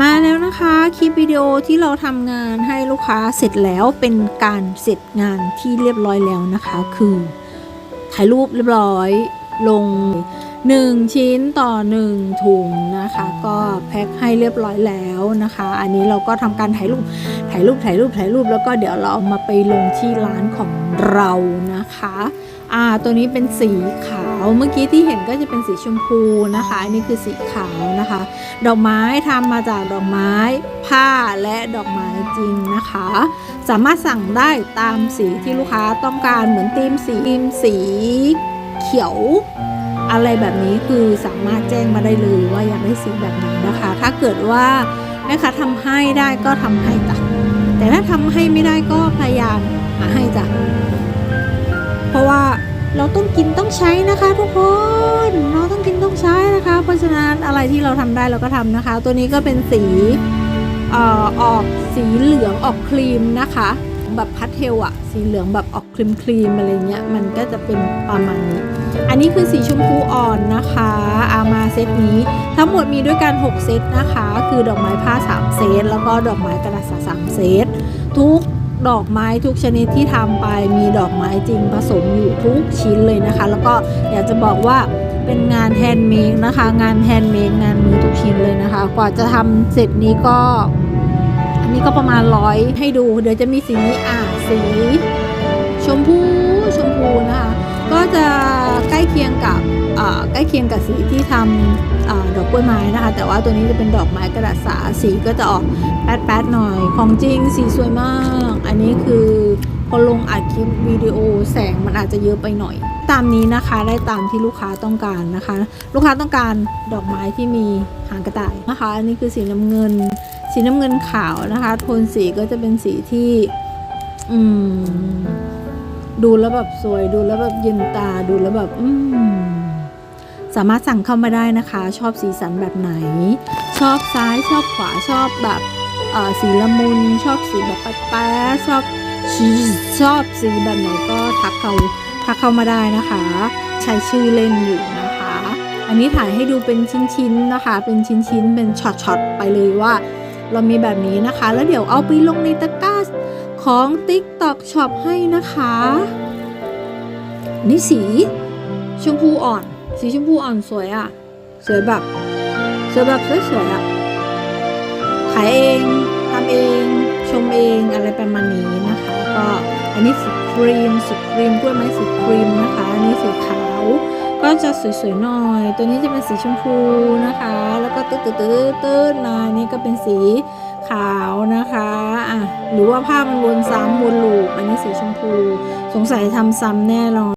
มาแล้วนะคะคลิปวิดีโอที่เราทำงานให้ลูกค้าเสร็จแล้วเป็นการเสร็จงานที่เรียบร้อยแล้วนะคะ คือถ่ายรูปเรียบร้อยลง 1 ชิ้นต่อ 1 ถุงนะคะ ก็แพ็คให้เรียบร้อยแล้วนะคะ อันนี้เราก็ทำการถ่ายรูปถ่ายรูปถ่ายรูปถ่ายรูปแล้วก็เดี๋ยวเราเอามาไปลงที่ร้านของเรานะคะ อ่าตัวนี้เป็นสีขาวเมื่อกี้ที่เห็นก็จะเป็นสีชมพูนะคะอันนี้คือสีขาวนะคะ ดอกไม้ทำมาจากดอกไม้ผ้าและดอกไม้จริงนะคะ สามารถสั่งได้ตามสีที่ลูกค้าต้องการเหมือนธีมสีธีมสีเขียวอะไรแบบนี้คือสามารถแจ้งมาได้เลยว่าอยากได้สีแบบไหนนะคะ ถ้าเกิดว่าแม่ค้าทำให้ได้ก็ทำให้จ้ะแต่ถ้าทำให้ไม่ได้ก็พยายามหาให้จ้ะ เพราะว่าเราต้องกินต้องใช้นะคะ ทุกคนเราต้องกินต้องใช้นะคะ เพราะฉะนั้นอะไรที่เราทำได้เราก็ทำนะคะ ตัวนี้ก็เป็นสีอออกสีเหลืองออกครีมนะคะ แบบพัทเทลอะสีเหลืองแบบออกครีมครีมอะไรเงี้ยมันก็จะเป็นประมาณนี้ อันนี้คือสีชมพูอ่อนนะคะอามาเซตนี้ทั้งหมดมีด้วยกัน 6 เซตนะคะ คือดอกไม้ผ้า 3 เซตแล้วก็ดอกไม้กระดาษสามเซตทุก ดอกไม้ทุกชนิดที่ทำไปมีดอกไม้จริงผสมอยู่ทุกชิ้นเลยนะคะ แล้วก็อยากจะบอกว่าเป็นงานแฮนด์เมดนะคะ งานแฮนด์เมดงานมือทุกชิ้นเลยนะคะ กว่าจะทำเสร็จนี้ก็ อันนี้ก็ประมาณร้อยให้ดู เดี๋ยวจะมีสีนี้อ่าสีชมพูชมพูนะคะ ก็จะใกล้เคียงกับเอ่อใกล้เคียงกับสีที่ทำเออ ดอกกล้วยไม้นะคะ แต่ว่าตัวนี้จะเป็นดอกไม้กระดาษสาสีก็จะออกแป๊ดๆหน่อย ของจริงสีสวยมาก อันนี้คือพอลงอัดคลิปวิดีโอแสงมันอาจจะเยอะไปหน่อย ตามนี้นะคะได้ตามที่ลูกค้าต้องการนะคะ ลูกค้าต้องการดอกไม้ที่มีหางกระต่ายนะคะ อันนี้คือสีน้ำเงิน สีน้ำเงินขาวนะคะ โทนสีก็จะเป็นสีที่อืมดูแล้วแบบสวยดูแล้วแบบเย็นตาดูแล้วแบบ อืม สามารถสั่งเข้ามาได้นะคะ ชอบสีสันแบบไหน ชอบซ้ายชอบขวาชอบแบบเอ่อสีละมุน ชอบสีแบบแป๊ดๆชอบชีชอบสีแบบไหนก็ทักเขาทักเข้ามาได้นะคะ ใช้ชื่อเล่นอยู่นะคะ อันนี้ถ่ายให้ดูเป็นชิ้นๆนะคะ เป็นชิ้นๆเป็นช็อตๆไปเลยว่า เรามีแบบนี้นะคะ แล้วเดี๋ยวเอาไปลงในตะกร้าของ TikTok Shop ให้นะคะ นี่สีชมพูอ่อน สีชมพูอ่อนสวยอะ่ะ สวยแบบสวยแบบสวยๆอะ่ะ ขายเองทำเอง ชมเองอะไรประมาณนี้นะคะ ก็อันนี้สีครีมสีครีมกล้วยไม้สีครีมนะคะ อันนี้สีขาว ก็จะสวยๆหน่อย ตัวนี้จะเป็นสีชมพูนะคะ แล้วก็ตื้อตื้อตื้อตื้อมานี่ก็เป็นสีขาวนะคะอะหรือว่าผ้ามันวนซ้ำวนลูปอันนี้สีชมพู สงสัยทำซ้ำแน่นอน